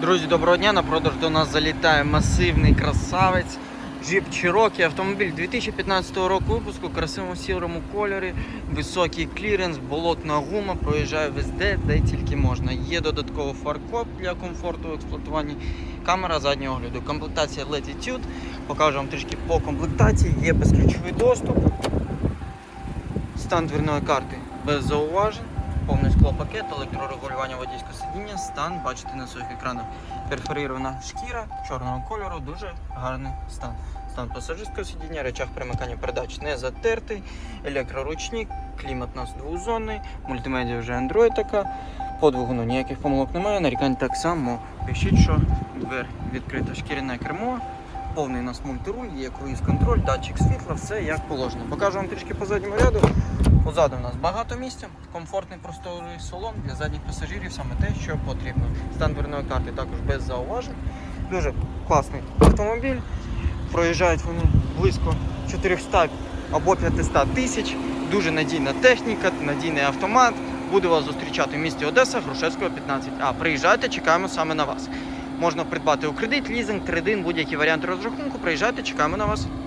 Друзі, доброго дня! На продаж до нас залітає масивний красавець. Jeep Cherokee, автомобіль 2015 року випуску, красивому сірому кольорі, високий кліренс, болотна гума, проїжджає везде, де тільки можна. Є додатково фаркоп для комфорту в експлуатуванні, камера заднього огляду, комплектація Latitude. Покажу вам трішки по комплектації. Є безключовий доступ, стан дверної карти без зауважень. Повний склопакет, електрорегулювання водійського сидіння, стан, бачите на своїх екранах. Перфорірована шкіра чорного кольору, дуже гарний стан. Стан пасажирського сидіння, речах примикання передач не затертий, електроручник, клімат у нас двозонний, мультимедіа вже Android така. По двигуну ніяких помилок немає, нарікань так само. Пишіть, що двер відкрита, шкіряне кермо, повний у нас мультируль, є круїз-контроль, датчик світла, все як положено. Покажу вам трішки по задньому ряду. Позаду у нас багато місця, комфортний просторий салон для задніх пасажирів, саме те, що потрібно. Стан дверної карти також без зауважень. Дуже класний автомобіль. Проїжджають вони близько 400 або 500 тисяч. Дуже надійна техніка, надійний автомат. Буде вас зустрічати в місті Одеса, Грушевського 15. А приїжджайте, чекаємо саме на вас. Можна придбати у кредит, лізинг, кредит, будь-який варіант розрахунку. Приїжджайте, чекаємо на вас.